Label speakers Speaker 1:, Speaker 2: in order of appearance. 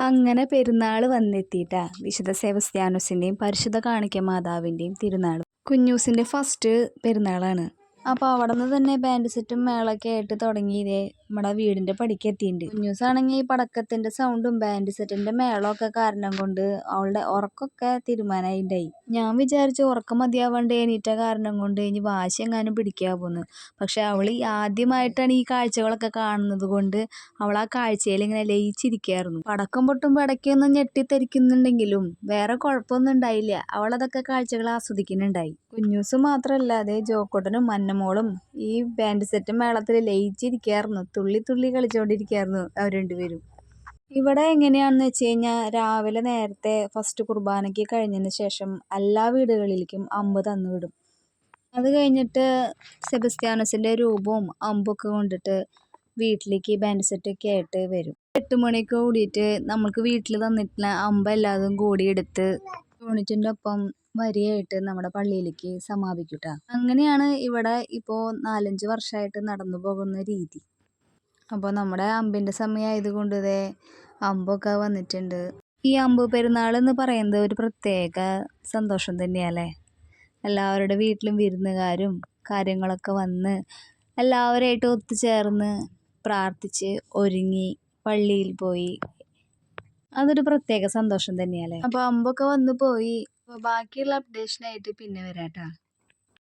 Speaker 1: അങ്ങനെ പെരുന്നാൾ വന്നെത്തിയിട്ടാ. വിശുദ്ധ സെബസ്ത്യാനോസിന്റെയും പരിശുദ്ധ കാണിക്ക മാതാവിന്റെയും തിരുനാൾ. കുഞ്ഞൂസിന്റെ ഫസ്റ്റ് പെരുന്നാളാണ്. അപ്പോൾ അവിടെ നിന്ന് തന്നെ ബാൻഡ് സെറ്റും മേളൊക്കെ ആയിട്ട് തുടങ്ങി ഇതേ നമ്മുടെ വീടിന്റെ എത്തിയിട്ടുണ്ട് ആണെങ്കിൽ ഈ പടക്കത്തിന്റെ സൗണ്ടും ബാൻഡ് സെറ്റിന്റെ മേളമൊക്കെ കാരണം കൊണ്ട് അവളുടെ ഉറക്കമൊക്കെ തീരുമാനമായിണ്ടായി ഞാൻ വിചാരിച്ചു ഉറക്കം മതിയാവാണ്ട് എണീറ്റ കാരണം കൊണ്ട് ഇനി വാശി എങ്ങാനും പോകുന്നു പക്ഷെ അവൾ ആദ്യമായിട്ടാണ് ഈ കാഴ്ചകളൊക്കെ കാണുന്നത് കൊണ്ട് അവൾ ആ കാഴ്ചയിൽ ഇങ്ങനെ ലയിച്ചിരിക്കുകയായിരുന്നു പടക്കം പൊട്ടുമ്പോൾ ഇടയ്ക്കൊന്നും ഞെട്ടിത്തെരിക്കുന്നുണ്ടെങ്കിലും വേറെ കുഴപ്പമൊന്നും ഉണ്ടായില്ല. അവളതൊക്കെ കാഴ്ചകൾ ആസ്വദിക്കുന്നുണ്ടായി കുഞ്ഞൂസ് മാത്രമല്ല അതേ ജോക്കോട്ടനും മന്നമോളും ഈ ബാൻഡ് സെറ്റ് മേളത്തിൽ ലയിച്ചിരിക്കുകയായിരുന്നു തുള്ളി തുള്ളി കളിച്ചുകൊണ്ടിരിക്കുകയായിരുന്നു അവർ രണ്ടുപേരും. ഇവിടെ എങ്ങനെയാണെന്ന് വെച്ച് കഴിഞ്ഞാൽ രാവിലെ നേരത്തെ ഫസ്റ്റ് കുർബാനയ്ക്ക് കഴിഞ്ഞതിന് ശേഷം എല്ലാ വീടുകളിലേക്കും അമ്പ് തന്നു വിടും. അത് കഴിഞ്ഞിട്ട് സെബസ്ത്യാനോസിന്റെ രൂപവും അമ്പൊക്കെ കൊണ്ടിട്ട് വീട്ടിലേക്ക് ബാൻഡ് സെറ്റൊക്കെ ആയിട്ട് വരും. എട്ട് മണിക്ക് കൂടിയിട്ട് നമുക്ക് വീട്ടിൽ തന്നിട്ടുള്ള അമ്പ എല്ലാതും കൂടി എടുത്ത് യൂണിറ്റിന്റെ ഒപ്പം വരിയായിട്ട് നമ്മുടെ പള്ളിയിലേക്ക് സമാപിക്കട്ടെ. അങ്ങനെയാണ് ഇവിടെ ഇപ്പോൾ നാലഞ്ച് വർഷമായിട്ട് നടന്നു പോകുന്ന രീതി. അപ്പോൾ നമ്മുടെ അമ്പിന്റെ സമയമായതുകൊണ്ട് ഇതേ അമ്പൊക്കെ വന്നിട്ടുണ്ട്. ഈ അമ്പ് പെരുന്നാൾ എന്ന് പറയുന്നത് ഒരു പ്രത്യേക സന്തോഷം തന്നെയല്ലേ? എല്ലാവരുടെ വീട്ടിലും വിരുന്നുകാരും കാര്യങ്ങളൊക്കെ വന്ന് എല്ലാവരുമായിട്ട് ഒത്തുചേർന്ന് പ്രാർത്ഥിച്ച് ഒരുങ്ങി പള്ളിയിൽ പോയി അതൊരു പ്രത്യേക സന്തോഷം തന്നെയല്ലേ? അപ്പോൾ അമ്പൊക്കെ വന്നു പോയി. അപ്പോൾ ബാക്കിയുള്ള അപ്ഡേഷനായിട്ട് പിന്നെ വരാം ട്ടോ